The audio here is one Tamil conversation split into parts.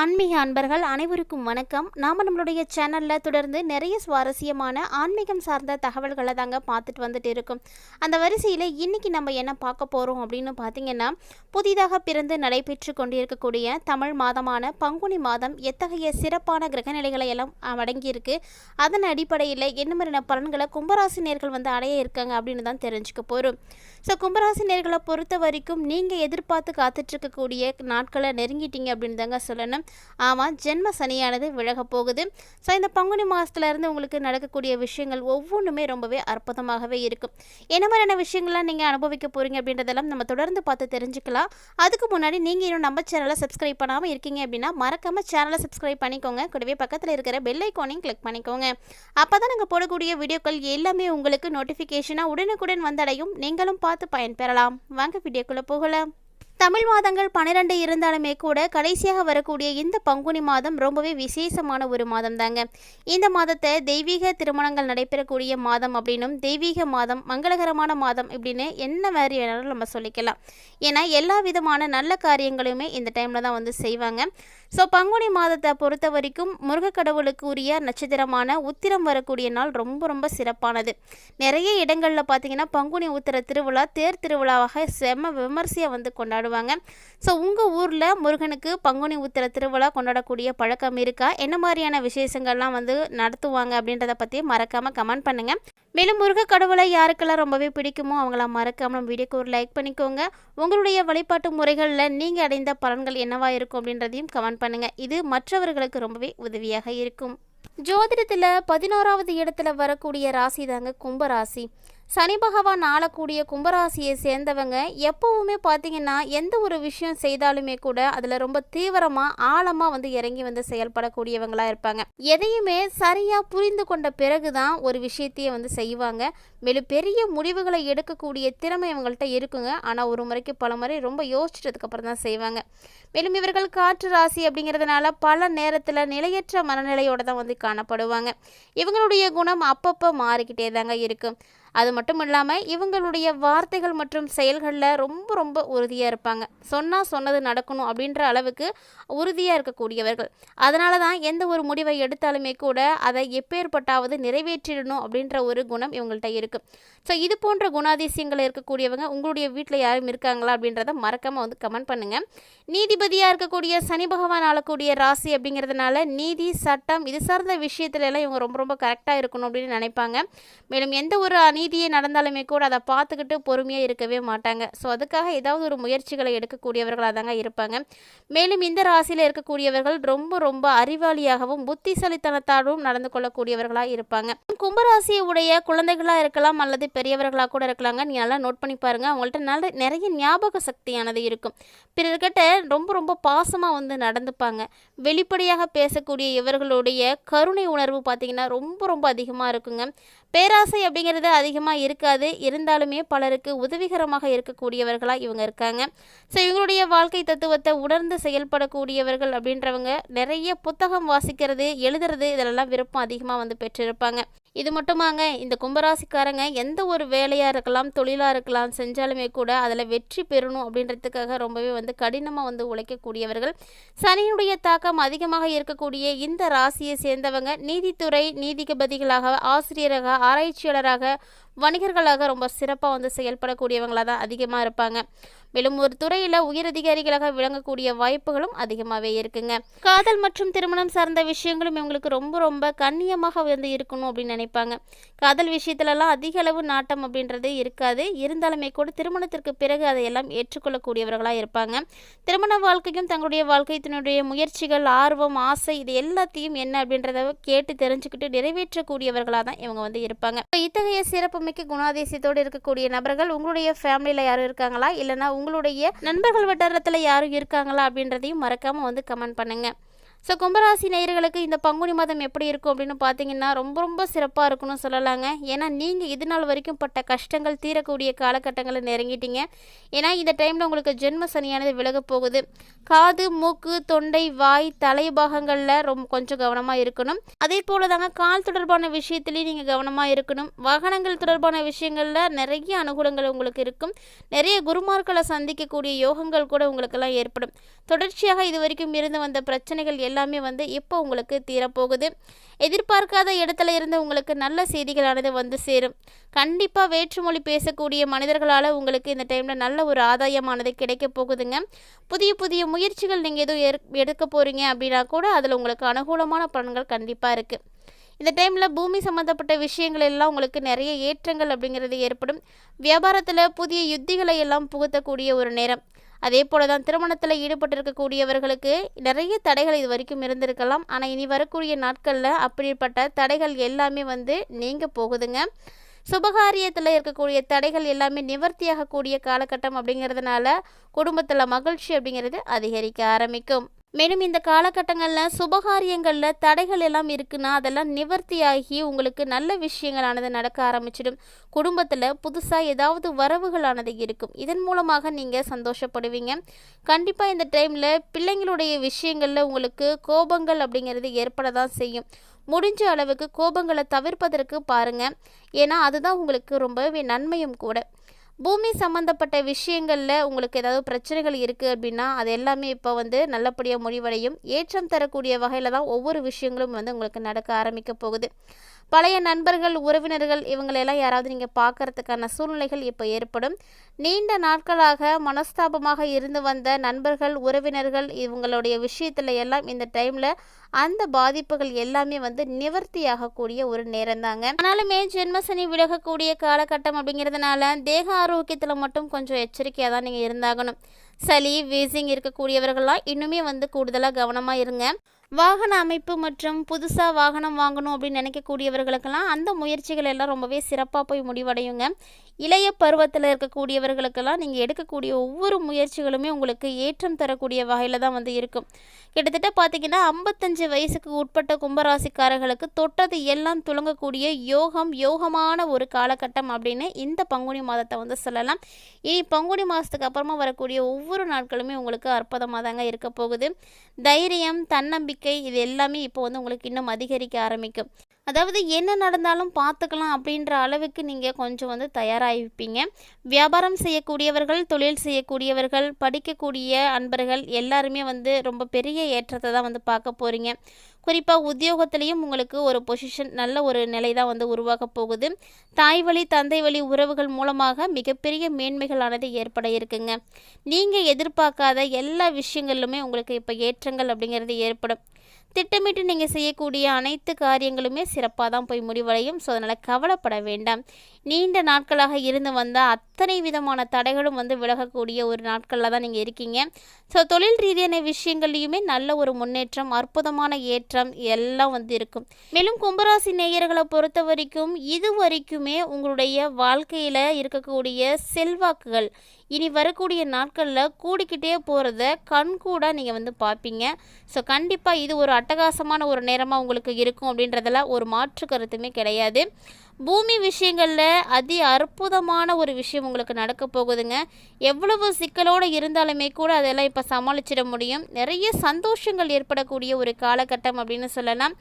ஆன்மீக அன்பர்கள் அனைவருக்கும் வணக்கம். நாம் நம்மளுடைய சேனலில் தொடர்ந்து நிறைய சுவாரஸ்யமான ஆன்மீகம் சார்ந்த தகவல்களை தாங்க பார்த்துட்டு வந்துட்டு இருக்கோம். அந்த வரிசையில் இன்னைக்கு நம்ம என்ன பார்க்க போகிறோம் அப்படின்னு பார்த்தீங்கன்னா புதிதாக பிறந்து நடைபெற்று கொண்டிருக்கக்கூடிய தமிழ் மாதமான பங்குனி மாதம் எத்தகைய சிறப்பான கிரகநிலைகளை எல்லாம் அடங்கியிருக்கு? அதன் அடிப்படையில் என்ன மாதிரியான பலன்களை கும்பராசி நேர்கள் வந்து அடைய இருக்காங்க அப்படின்னு தான் தெரிஞ்சுக்க போகிறோம் ஸோ கும்பராசி நேர்களை பொறுத்த வரைக்கும் நீங்கள் எதிர்பார்த்து காத்துட்ருக்கக்கூடிய நாட்களை நெருங்கிட்டீங்க அப்படின்னு தாங்க சொல்லணும். ஆமாம் ஜென்ம சனியானது விலகப் போகுது. ஸோ இந்த பங்குனி மாதத்துலேருந்து உங்களுக்கு நடக்கக்கூடிய விஷயங்கள் ஒவ்வொன்றுமே ரொம்பவே அற்புதமாகவே இருக்கும் என்ன மாதிரியான விஷயங்கள்லாம் நீங்கள் அனுபவிக்க போகிறீங்க அப்படின்றதெல்லாம் நம்ம தொடர்ந்து பார்த்து தெரிஞ்சுக்கலாம். அதுக்கு முன்னாடி நீங்கள் இன்னும் நம்ம சேனலை சப்ஸ்கிரைப் பண்ணாமல் இருக்கீங்க அப்படின்னா மறக்காமல் சேனலை சப்ஸ்கிரைப் பண்ணிக்கோங்க. கூடவே பக்கத்தில் இருக்கிற பெல் ஐக்கானையும் கிளிக் பண்ணிக்கோங்க. அப்போ தான் நாங்கள் போடக்கூடிய வீடியோக்கள் எல்லாமே உங்களுக்கு நோட்டிஃபிகேஷனாக உடனுக்குடன் வந்தடையும். நீங்களும் பார்த்து பயன்பெறலாம். வாங்க வீடியோக்குள்ளே போகலாம். தமிழ் மாதங்கள் பன்னிரெண்டு இருந்தாலுமே கூட கடைசியாக வரக்கூடிய இந்த பங்குனி மாதம் ரொம்பவே விசேஷமான ஒரு மாதம் தாங்க இந்த மாதத்தை தெய்வீக திருமணங்கள் நடைபெறக்கூடிய மாதம் அப்படின்னும் தெய்வீக மாதம் மங்களகரமான மாதம் இப்படின்னு என்ன மாதிரி வேணாலும் நம்ம சொல்லிக்கலாம். ஏன்னா எல்லா விதமான நல்ல காரியங்களுமே இந்த டைமில் தான் வந்து செய்வாங்க. ஸோ பங்குனி மாதத்தை பொறுத்த வரைக்கும் முருகக்கடவுளுக்கு உரிய நட்சத்திரமான உத்திரம் வரக்கூடிய நாள் ரொம்ப ரொம்ப சிறப்பானது. நிறைய இடங்களில் பார்த்தீங்கன்னா பங்குனி உத்திர திருவிழா தேர் திருவிழாவாக செம்ம விமர்சையாக வந்து கொண்டாடுவாங்க. ஸோ உங்கள் ஊரில் முருகனுக்கு பங்குனி உத்திர திருவிழா கொண்டாடக்கூடிய பழக்கம் இருக்கா? என்ன மாதிரியான விசேஷங்கள்லாம் வந்து நடத்துவாங்க அப்படின்றத பற்றி மறக்காமல் கமெண்ட் பண்ணுங்கள் மேலும் முருக கடவுளை யாருக்கெல்லாம் ரொம்பவே பிடிக்குமோ அவங்களாம் மறக்காம நம்ம வீடியோக்கு ஒரு லைக் பண்ணிக்கோங்க. உங்களுடைய வழிபாட்டு முறைகளில் நீங்கள் அடைந்த பலன்கள் என்னவா இருக்கும் அப்படின்றதையும் கமெண்ட் பண்ணுங்கள் இது மற்றவர்களுக்கு ரொம்பவே உதவியாக இருக்கும். ஜோதிடத்தில் பதினோராவது இடத்துல வரக்கூடிய ராசி தாங்க கும்பராசி. சனி பகவான் ஆளக்கூடிய கும்பராசியை சேர்ந்தவங்க எப்பவுமே பார்த்தீங்கன்னா எந்த ஒரு விஷயம் செய்தாலுமே கூட அதில் ரொம்ப தீவிரமாக ஆழமாக வந்து இறங்கி வந்து செயல்படக்கூடியவங்களாக இருப்பாங்க. எதையுமே சரியாக புரிந்து கொண்ட பிறகு தான் ஒரு விஷயத்தையே வந்து செய்வாங்க. மேலும் பெரிய முடிவுகளை எடுக்கக்கூடிய திறமை இவங்கள்ட்ட இருக்குங்க. ஆனால் ஒரு முறைக்கு பல முறை ரொம்ப யோசிச்சிட்டதுக்கப்புறம் தான் செய்வாங்க. மேலும் இவர்கள் காற்று ராசி அப்படிங்கிறதுனால பல நேரத்தில் நிலையற்ற மனநிலையோடு தான் வந்து காணப்படுவாங்க. இவங்களுடைய குணம் அப்பப்போ மாறிக்கிட்டே தாங்க இருக்கும் அது மட்டும் இல்லாமல் இவங்களுடைய வார்த்தைகள் மற்றும் செயல்களில் ரொம்ப ரொம்ப உறுதியாக இருப்பாங்க. சொன்னால் சொன்னது நடக்கணும் அப்படின்ற அளவுக்கு உறுதியாக இருக்கக்கூடியவர்கள். அதனால தான் எந்த ஒரு முடிவை எடுத்தாலுமே கூட அதை எப்பேற்பட்டாவது நிறைவேற்றிடணும் அப்படின்ற ஒரு குணம் இவங்கள்ட்ட இருக்குது ஸோ இது போன்ற குணாதிசயங்கள் இருக்கக்கூடியவங்க உங்களுடைய வீட்டில் யாரும் இருக்காங்களா அப்படின்றத மறக்காமல் வந்து கமெண்ட் பண்ணுங்கள் நீதிபதியாக இருக்கக்கூடிய சனி பகவான் ஆளக்கூடிய ராசி அப்படிங்கிறதுனால நீதி சட்டம் இது சார்ந்த விஷயத்துல எல்லாம் இவங்க ரொம்ப ரொம்ப கரெக்டாக இருக்கணும் அப்படின்னு நினைப்பாங்க. மேலும் எந்த ஒரு அநீதியை நடந்தாலுமே கூட அதை பார்த்துக்கிட்டு பொறுமையாக இருக்கவே மாட்டாங்க. ஸோ அதுக்காக ஏதாவது ஒரு முயற்சிகளை எடுக்கக்கூடியவர்களாக தாங்க இருப்பாங்க. மேலும் இந்த ராசியில் இருக்கக்கூடியவர்கள் ரொம்ப ரொம்ப அறிவாளியாகவும் புத்திசாலித்தனத்தாலும் நடந்து கொள்ளக்கூடியவர்களாக இருப்பாங்க. கும்பராசியை உடைய குழந்தைகளாக இருக்கலாம் அல்லது பெரியவர்களாக கூட இருக்கலாங்க. நீ நல்லா நோட் பண்ணி பாருங்க. அவங்கள்ட்ட நல்ல நிறைய ஞாபக சக்தியானது இருக்கும். பிறர்கிட்ட ரொம்ப ரொம்ப பாசமாக வந்து நடந்துப்பாங்க. வெளிப்படையாக பேசக்கூடிய இவர்களுடைய கருணை உணர்வு பார்த்திங்கன்னா ரொம்ப ரொம்ப அதிகமாக இருக்குங்க. பேராசை அப்படிங்கிறது அதிகமாக இருக்காது. இருந்தாலுமே பலருக்கு உதவிகரமாக இருக்கக்கூடியவர்களாக இவங்க இருக்காங்க. ஸோ இவங்களுடைய வாழ்க்கை தத்துவத்தை உணர்ந்து செயல்படக்கூடியவர்கள் அப்படின்றவங்க நிறைய புத்தகம் வாசிக்கிறது எழுதுறது இதெல்லாம் விருப்பம் அதிகமாக வந்து பெற்றிருப்பாங்க. இது மட்டுமாங்க இந்த கும்பராசிக்காரங்க எந்த ஒரு வேலையாக இருக்கலாம் தொழிலாக இருக்கலாம் செஞ்சாலுமே கூட அதில் வெற்றி பெறணும் அப்படின்றதுக்காக ரொம்பவே வந்து கடினமாக வந்து உழைக்கக்கூடியவர்கள். சனியினுடைய தாக்கம் அதிகமாக இருக்கக்கூடிய இந்த ராசியை சேர்ந்தவங்க நீதித்துறை நீதிபதிகளாக ஆசிரியராக ஆராய்ச்சியாளராக வணிகர்களாக ரொம்ப சிறப்பாக வந்து செயல்படக்கூடியவங்களாக தான் அதிகமாக இருப்பாங்க. மேலும் ஒரு துறையில் உயரதிகாரிகளாக விளங்கக்கூடிய வாய்ப்புகளும் அதிகமாகவே இருக்குங்க. காதல் மற்றும் திருமணம் சார்ந்த விஷயங்களும் இவங்களுக்கு ரொம்ப ரொம்ப கண்ணியமாக வந்து இருக்கணும் அப்படின்னு நினைப்பாங்க. காதல் விஷயத்துலலாம் அதிக அளவு நாட்டம் அப்படின்றது இருக்காது. இருந்தாலுமே கூட திருமணத்திற்கு பிறகு அதையெல்லாம் ஏற்றுக்கொள்ளக்கூடியவர்களாக இருப்பாங்க. திருமண வாழ்க்கையும் தங்களுடைய வாழ்க்கையினுடைய முயற்சிகள் ஆர்வம் ஆசை இது எல்லாத்தையும் என்ன அப்படின்றத கேட்டு தெரிஞ்சுக்கிட்டு நிறைவேற்றக்கூடியவர்களாக தான் இவங்க வந்து இருப்பாங்க. இத்தகைய இத்தகைய சிறப்புமிக்க குணாதிசயத்தோடு இருக்கக்கூடிய நபர்கள் உங்களுடைய ஃபேமிலியில் யாரும் இருக்காங்களா? இல்லைனா உங்களுடைய நண்பர்கள் வட்டாரத்தில் யாரும் இருக்காங்களா அப்படின்றதையும் மறக்காமல் வந்து கமெண்ட் பண்ணுங்கள் ஸோ கும்பராசி நேயர்களுக்கு இந்த பங்குனி மாதம் எப்படி இருக்கும் அப்படின்னு பார்த்தீங்கன்னா ரொம்ப ரொம்ப சிறப்பாக இருக்கும்னு சொல்லலாங்க. ஏன்னா நீங்கள் இது நாள் வரைக்கும் பட்ட கஷ்டங்கள் தீரக்கூடிய காலகட்டங்களை நெருங்கிட்டீங்க. ஏன்னா இந்த டைமில் உங்களுக்கு ஜென்ம சனியானது விலக போகுது. காது மூக்கு தொண்டை வாய் தலை பாகங்களில் ரொம்ப கொஞ்சம் கவனமாக இருக்கணும். அதே போல் தாங்க கால் தொடர்பான விஷயத்துலேயும் நீங்கள் கவனமாக இருக்கணும். வாகனங்கள் தொடர்பான விஷயங்களில் நிறைய அனுகூலங்கள் உங்களுக்கு இருக்கும். நிறைய குருமார்களை சந்திக்கக்கூடிய யோகங்கள் கூட உங்களுக்கெல்லாம் ஏற்படும். தொடர்ச்சியாக இது வரைக்கும் இருந்து வந்த பிரச்சனைகள் எல்லாமே வந்து இப்போ உங்களுக்கு தீரப்போகுது. எதிர்பார்க்காத இடத்துல இருந்து உங்களுக்கு நல்ல செய்திகளானது வந்து சேரும். கண்டிப்பாக வேற்றுமொழி பேசக்கூடிய மனிதர்களால் உங்களுக்கு இந்த டைமில் நல்ல ஒரு ஆதாயமானது கிடைக்க போகுதுங்க. புதிய புதிய முயற்சிகள் நீங்கள் எதுவும் எடுக்க போகிறீங்க அப்படின்னா கூட அதில் உங்களுக்கு அனுகூலமான பலன்கள் கண்டிப்பாக இருக்குது இந்த டைமில் பூமி சம்மந்தப்பட்ட விஷயங்கள் எல்லாம் உங்களுக்கு நிறைய ஏற்றங்கள் அப்படிங்கிறது ஏற்படும். வியாபாரத்தில் புதிய யுத்திகளை எல்லாம் புகுத்தக்கூடிய ஒரு நேரம். அதே போல தான் திருமணத்தில் ஈடுபட்டிருக்கக்கூடியவர்களுக்கு நிறைய தடைகள் இது வரைக்கும் இருந்திருக்கலாம். ஆனால் இனி வரக்கூடிய நாட்களில் அப்படிப்பட்ட தடைகள் எல்லாமே வந்து நீங்க போகுதுங்க. சுபகாரியத்தில் இருக்கக்கூடிய தடைகள் எல்லாமே நிவர்த்தியாகக்கூடிய காலகட்டம் அப்படிங்கிறதுனால குடும்பத்தில் மகிழ்ச்சி அப்படிங்கிறது அதிகரிக்க ஆரம்பிக்கும். மேலும் இந்த காலகட்டங்களில் சுபகாரியங்களில் தடைகள் எல்லாம் இருக்குன்னா அதெல்லாம் நிவர்த்தி ஆகி உங்களுக்கு நல்ல விஷயங்களானது நடக்க ஆரம்பிச்சிடும். குடும்பத்தில் புதுசாக ஏதாவது வரவுகளானது இருக்கும். இதன் மூலமாக நீங்கள் சந்தோஷப்படுவீங்க. கண்டிப்பாக இந்த டைமில் பிள்ளைங்களுடைய விஷயங்களில் உங்களுக்கு கோபங்கள் அப்படிங்கிறது ஏற்பட தான் செய்யும். முடிஞ்ச அளவுக்கு கோபங்களை தவிர்ப்பதற்கு பாருங்கள் ஏன்னா அதுதான் உங்களுக்கு ரொம்பவே நன்மையும் கூட. பூமி சம்மந்தப்பட்ட விஷயங்களில் உங்களுக்கு ஏதாவது பிரச்சனைகள் இருக்குது அப்படின்னா அது எல்லாமே இப்போ வந்து நல்லபடியாக முடிவடையும். ஏற்றம் தரக்கூடிய வகையில் தான் ஒவ்வொரு விஷயங்களும் வந்து உங்களுக்கு நடக்க ஆரம்பிக்க போகுது. பழைய நண்பர்கள் உறவினர்கள் இவங்களெல்லாம் யாராவது நீங்கள் பார்க்கறதுக்கான சூழ்நிலைகள் இப்போ ஏற்படும். நீண்ட நாட்களாக மனஸ்தாபமாக இருந்து வந்த நண்பர்கள் உறவினர்கள் இவங்களுடைய விஷயத்தில் எல்லாம் இந்த டைமில் அந்த பாதிப்புகள் எல்லாமே வந்து நிவர்த்தியாகக்கூடிய ஒரு நேரம் தாங்க ஆனாலுமே ஜென்மசனி விலகக்கூடிய காலகட்டம் அப்படிங்கிறதுனால தேக ஆரோக்கியத்தில் மட்டும் கொஞ்சம் எச்சரிக்கையாக தான் நீங்கள் இருந்தாகணும். சளி வீசிங் இருக்கக்கூடியவர்கள்லாம் இன்னுமே வந்து கூடுதலாக கவனமாக இருங்க. வாகன அமைப்பு மற்றும் புதுசாக வாகனம் வாங்கணும் அப்படின்னு நினைக்கக்கூடியவர்களுக்கெல்லாம் அந்த முயற்சிகள் எல்லாம் ரொம்பவே சிறப்பாக போய் முடிவடையுங்க. இளைய பருவத்தில் இருக்கக்கூடியவர்களுக்கெல்லாம் நீங்கள் எடுக்கக்கூடிய ஒவ்வொரு முயற்சிகளுமே உங்களுக்கு ஏற்றம் தரக்கூடிய வகையில் தான் வந்து இருக்கும். கிட்டத்தட்ட பார்த்தீங்கன்னா ஐம்பத்தஞ்சு வயசுக்கு உட்பட்ட கும்பராசிக்காரர்களுக்கு தொட்டது எல்லாம் துளங்கக்கூடிய யோகம் யோகமான ஒரு காலகட்டம் அப்படின்னு இந்த பங்குனி மாதத்தை வந்து சொல்லலாம். இனி பங்குனி மாதத்துக்கு அப்புறமா வரக்கூடிய ஒவ்வொரு நாட்களுமே உங்களுக்கு அற்புதமாக தாங்க இருக்க போகுது. தைரியம் தன்னம்பிக்கை இது எல்லாமே இப்போ வந்து உங்களுக்கு இன்னும் அதிகரிக்க ஆரம்பிக்கும். அதாவது என்ன நடந்தாலும் பார்த்துக்கலாம் அப்படின்ற அளவுக்கு நீங்கள் கொஞ்சம் வந்து தயாராகிப்பீங்க வியாபாரம் செய்யக்கூடியவர்கள் தொழில் செய்யக்கூடியவர்கள் படிக்கக்கூடிய அன்பர்கள் எல்லாருமே வந்து ரொம்ப பெரிய ஏற்றத்தை தான் வந்து பார்க்க போகிறீங்க குறிப்பாக உத்தியோகத்திலையும் உங்களுக்கு ஒரு பொசிஷன் நல்ல ஒரு நிலை தான் வந்து உருவாக போகுது. தாய் வழி தந்தை வழி உறவுகள் மூலமாக மிகப்பெரிய மேன்மைகளானது ஏற்பட இருக்குங்க. நீங்கள் எதிர்பார்க்காத எல்லா விஷயங்களிலுமே உங்களுக்கு இப்போ ஏற்றங்கள் அப்படிங்கிறது ஏற்படும். திட்டமிட்டு நீங்கள் செய்யக்கூடிய அனைத்து காரியங்களுமே சிறப்பாக தான் போய் முடிவடையும். ஸோ அதனால் கவலைப்பட வேண்டாம். நீண்ட நாட்களாக இருந்து வந்தால் அத்தனை விதமான தடைகளும் வந்து விலகக்கூடிய ஒரு நாட்களில் தான் நீங்கள் இருக்கீங்க. ஸோ தொழில் ரீதியான விஷயங்கள்லையுமே நல்ல ஒரு முன்னேற்றம் அற்புதமான ஏற்றம் எல்லாம் வந்து இருக்கும். மேலும் கும்பராசி நேயர்களை பொறுத்த வரைக்கும் இது வரைக்குமே உங்களுடைய வாழ்க்கையில் இருக்கக்கூடிய செல்வாக்குகள் இனி வரக்கூடிய நாட்களில் கூடிக்கிட்டே போகிறத கண்கூடாக நீங்கள் வந்து பார்ப்பீங்க. ஸோ கண்டிப்பாக இது ஒரு அட்டகாசமான ஒரு நேரமாக உங்களுக்கு இருக்கும் அப்படின்றதெல்லாம் ஒரு மாற்று கருத்துமே கிடையாது. பூமி விஷயங்களில் அதி அற்புதமான ஒரு விஷயம் உங்களுக்கு நடக்க போகுதுங்க. எவ்வளவு சிக்கலோடு இருந்தாலுமே கூட அதெல்லாம் இப்போ சமாளிச்சிட முடியும். நிறைய சந்தோஷங்கள் ஏற்படக்கூடிய ஒரு காலகட்டம் அப்படின்னு சொல்லலாம்.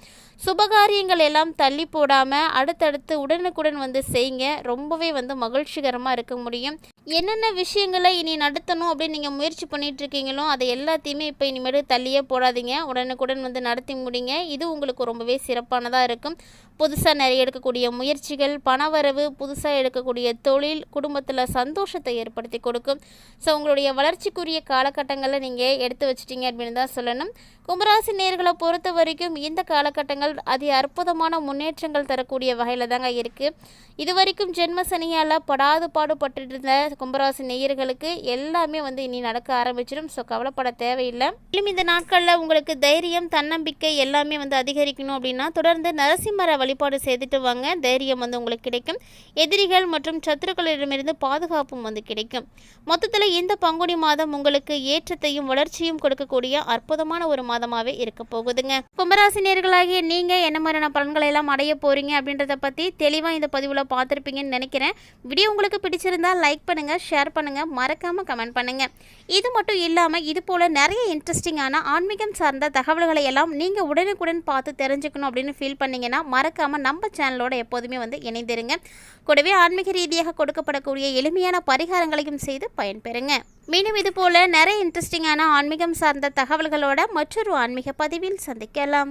சுபகாரியங்கள் எல்லாம் தள்ளி போடாமல் அடுத்தடுத்து உடனுக்குடன் வந்து செய்யுங்க. ரொம்பவே வந்து மகிழ்ச்சிகரமாக இருக்க முடியும். என்னென்ன விஷயங்களை இனி நடத்தணும் அப்படின்னு நீங்கள் முயற்சி பண்ணிட்டு இருக்கீங்களோ அதை எல்லாத்தையுமே இப்போ இனிமேல் தள்ளியே போடாதீங்க. உடனுக்குடன் வந்து நடத்தி முடிங்க. இது உங்களுக்கு ரொம்பவே சிறப்பானதாக இருக்கும். புதுசாக நிறைய எடுக்கக்கூடிய முயற்சிகள் பணவரவு புதுசாக எடுக்கக்கூடிய தொழில் குடும்பத்தில் சந்தோஷத்தை ஏற்படுத்தி கொடுக்கும். ஸோ உங்களுடைய வளர்ச்சிக்குரிய காலகட்டங்களை நீங்கள் எடுத்து வச்சிட்டீங்க அப்படின்னு தான் சொல்லணும். கும்பராசி நேர்களை பொறுத்த வரைக்கும் இந்த காலகட்டங்கள் அதி அற்புதமான முன்னேற்றங்கள் தரக்கூடிய வகையில் தாங்க இருக்குது இது வரைக்கும் ஜென்ம சனியால் படாது பாடுபட்டு இருந்த கும்பராசி நேயர்களுக்கு எல்லாமே வந்து இனி நடக்க ஆரம்பிச்சிடும். ஸோ கவலைப்பட தேவையில்லை. மேலும் இந்த நாட்களில் உங்களுக்கு தைரியம் தன்னம்பிக்கை எல்லாமே வந்து அதிகரிக்கணும் அப்படின்னா தொடர்ந்து நரசிம்மரை வழிபாடு செய்துட்டு வாங்க. தைரியம் ஆரோக்கியம் வந்து உங்களுக்கு கிடைக்கும். எதிரிகள் மற்றும் சத்துருக்களிடமிருந்து பாதுகாப்பும் வந்து கிடைக்கும். மொத்தத்தில் இந்த பங்குனி மாதம் உங்களுக்கு ஏற்றத்தையும் வளர்ச்சியும் கொடுக்கக்கூடிய அற்புதமான ஒரு மாதமாகவே இருக்க போகுதுங்க. கும்பராசி நேர்களாகிய நீங்கள் என்ன மாதிரியான பலன்களை எல்லாம் அடைய போகிறீங்க அப்படின்றத பற்றி தெளிவாக இந்த பதிவில் பார்த்துருப்பீங்கன்னு நினைக்கிறேன். வீடியோ உங்களுக்கு பிடிச்சிருந்தா லைக் பண்ணுங்கள் ஷேர் பண்ணுங்கள் மறக்காமல் கமெண்ட் பண்ணுங்கள் இது மட்டும் இல்லாமல் இது போல் நிறைய இன்ட்ரெஸ்டிங்கான ஆன்மீகம் சார்ந்த தகவல்களை எல்லாம் நீங்கள் உடனுக்குடன் பார்த்து தெரிஞ்சுக்கணும் அப்படின்னு ஃபீல் பண்ணிங்கன்னா மறக்காமல் நம்ம சேனலோட எப்போதுமே வந்து இணைந்திருங்க. கூடவே ஆன்மீக ரீதியாக கொடுக்கப்படக்கூடிய எளிமையான பரிகாரங்களையும் செய்து பயன்பெறுங்க. மீண்டும் இது போல நிறைய இன்ட்ரெஸ்டிங்கான ஆன்மீகம் சார்ந்த தகவல்களோட மற்றொரு ஆன்மீக பதிவில் சந்திக்கலாம்.